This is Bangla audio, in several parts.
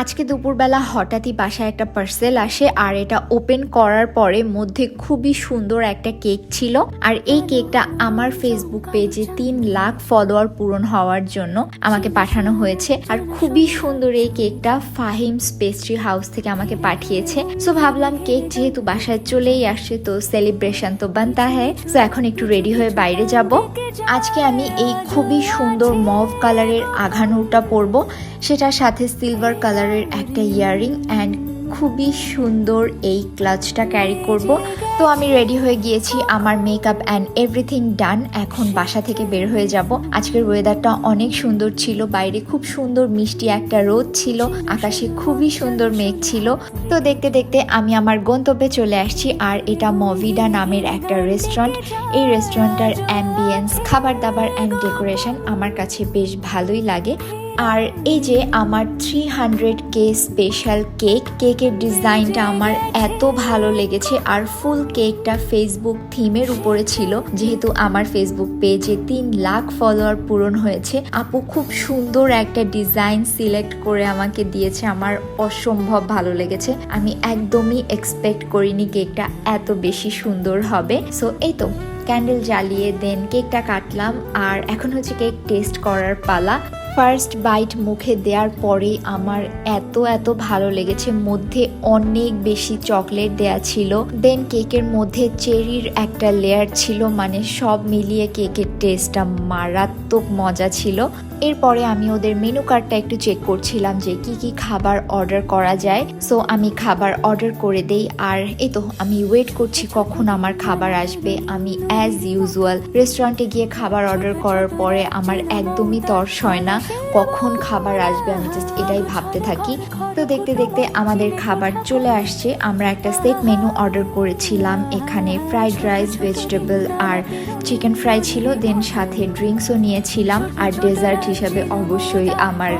আজকে দুপুরবেলা হঠাৎই বাসায় একটা পার্সেল আসে আর এটা ওপেন করার পরে মধ্যে খুবই সুন্দর একটা কেক ছিল। আর এই কেকটা আমার ফেসবুক পেজে তিন লাখ ফলোয়ার পূরণ হওয়ার জন্য আমাকে পাঠানো হয়েছে। আর খুবই সুন্দর এই কেকটা ফাহিমস পেস্ট্রি হাউস থেকে আমাকে পাঠিয়েছে। সো ভাবলাম কেক যেহেতু বাসায় চলেই আসছে, তো সেলিব্রেশন তো বানতা হ্যায়। সো এখন একটু রেডি হয়ে বাইরে যাব। আজকে আমি এই খুবই সুন্দর মভ কালারের আঘানুরটা পরবো। সেটার সাথে সিলভার কালারের একটা ইয়াররিং অ্যান্ড খুবই সুন্দর এই ক্লাচটা ক্যারি করব। তো আমি রেডি হয়ে গিয়েছি, আমার মেকআপ অ্যান্ড এভরিথিং ডান এখন বাসা থেকে বের হয়ে যাব। আজকের ওয়েদারটা অনেক সুন্দর ছিল, বাইরে খুব সুন্দর মিষ্টি একটা রোদ ছিল, আকাশে খুবই সুন্দর মেঘ ছিল। তো দেখতে দেখতে আমি আমার গন্তব্যে চলে আসছি, আর এটা মভিডা নামের একটা রেস্টুরেন্ট এই রেস্টুরেন্টটার অ্যাম্বিয়েন্স খাবার দাবার অ্যান্ড ডেকোরেশন আমার কাছে বেশ ভালোই লাগে। আর এই যে আমার three hundred K special cake কেকের ডিজাইনটা আমার এত ভালো লেগেছে আর ফুল কেকটা ফেসবুক থিমের উপরে ছিল। যেহেতু আমার ফেসবুক পেজে তিন লাখ ফলোয়ার পূরণ হয়েছে, আপু খুব সুন্দর একটা ডিজাইন সিলেক্ট করে আমাকে দিয়েছে। আমার অসম্ভব ভালো লেগেছে। আমি একদমই এক্সপেক্ট করিনি কেকটা এত বেশি সুন্দর হবে। সো এই তো ক্যান্ডেল জ্বালিয়ে দেন কেকটা কাটলাম। আর এখন হচ্ছে কেক টেস্ট করার পালা। ফার্স্ট বাইট মুখে দেওয়ার পরেই আমার এত এত ভালো লেগেছে। মধ্যে অনেক বেশি চকলেট দেয়া ছিল। দেন কেকের মধ্যে চেরির একটা লেয়ার ছিল। মানে সব মিলিয়ে কেকের টেস্টটা মারাত্মক মজা ছিল। এরপরে আমি ওদের মেনু কার্ডটা একটু চেক করছিলাম যে কি কি খাবার অর্ডার করা যায়। সো আমি খাবার অর্ডার করে দেই। আর এই তো, আমি ওয়েট করছি কখন আমার খাবার আসবে। আমি অ্যাজ ইউজুয়াল রেস্টুরেন্টে গিয়ে খাবার অর্ডার করার পরে আমার একদমই তর্স হয় না। কখন খাবার আসবে, আমি জাস্ট এটাই ভাবতে থাকি। তো দেখতে দেখতে আমাদের খাবার চলে আসছে। আমরা একটা সেট মেনু অর্ডার করেছিলাম। এখানে ফ্রাইড রাইস ভেজিটেবল আর চিকেন ফ্রাই ছিল। দেন সাথে ড্রিঙ্কসও নিয়েছিলাম। আর ডেজার্ট হিসাবে অবশ্যই আমার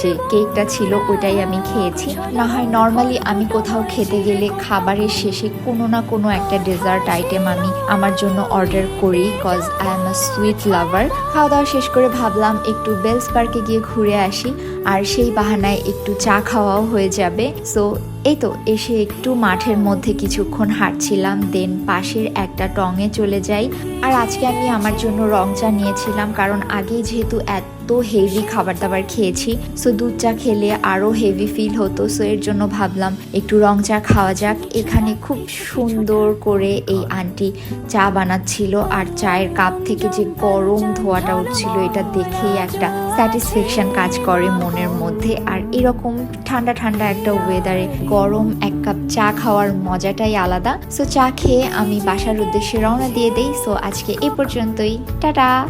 যে কেকটা ছিল ওটাই আমি খেয়েছি। না হয় নর্মালি আমি কোথাও খেতে গেলে খাবারের শেষে কোনো না কোনো একটা ডেজার্ট আইটেম আমি আমার জন্য অর্ডার করি cause I am a sweet lover খাওয়া দাওয়া শেষ করে ভাবলাম একটু বেলস পার্কে গিয়ে ঘুরে আসি, আর সেই বাহানায় একটু চা খাওয়াও হয়ে যাবে। সো এই তো, এসে একটু মাঠের মধ্যে কিছুক্ষণ হাঁটছিলাম দেন পাশের একটা টঙে চলে যাই। আর আজকে আমি আমার জন্য রং চা নিয়েছিলাম, কারণ আগেই যেহেতু এত হেভি খাবার দাবার খেয়েছি। সো দুধ চা খেলে আরও হেভি ফিল হতো। সো এর জন্য ভাবলাম একটু রং চা খাওয়া যাক। এখানে খুব সুন্দর করে এই আন্টি চা বানাচ্ছিল। আর চায়ের কাপ থেকে যে গরম ধোয়াটা উঠছিল, এটা দেখেই একটা স্যাটিসফ্যাকশন কাজ করে মনের মধ্যে। আর এরকম ঠান্ডা ঠান্ডা একটা ওয়েদারে গরম এক কাপ চা খাওয়ার মজাটাই আলাদা। সো চা খেয়ে আমি বাসার উদ্দেশ্যে রওনা দিয়ে দেই। সো আজকে এ পর্যন্তই। টাটা!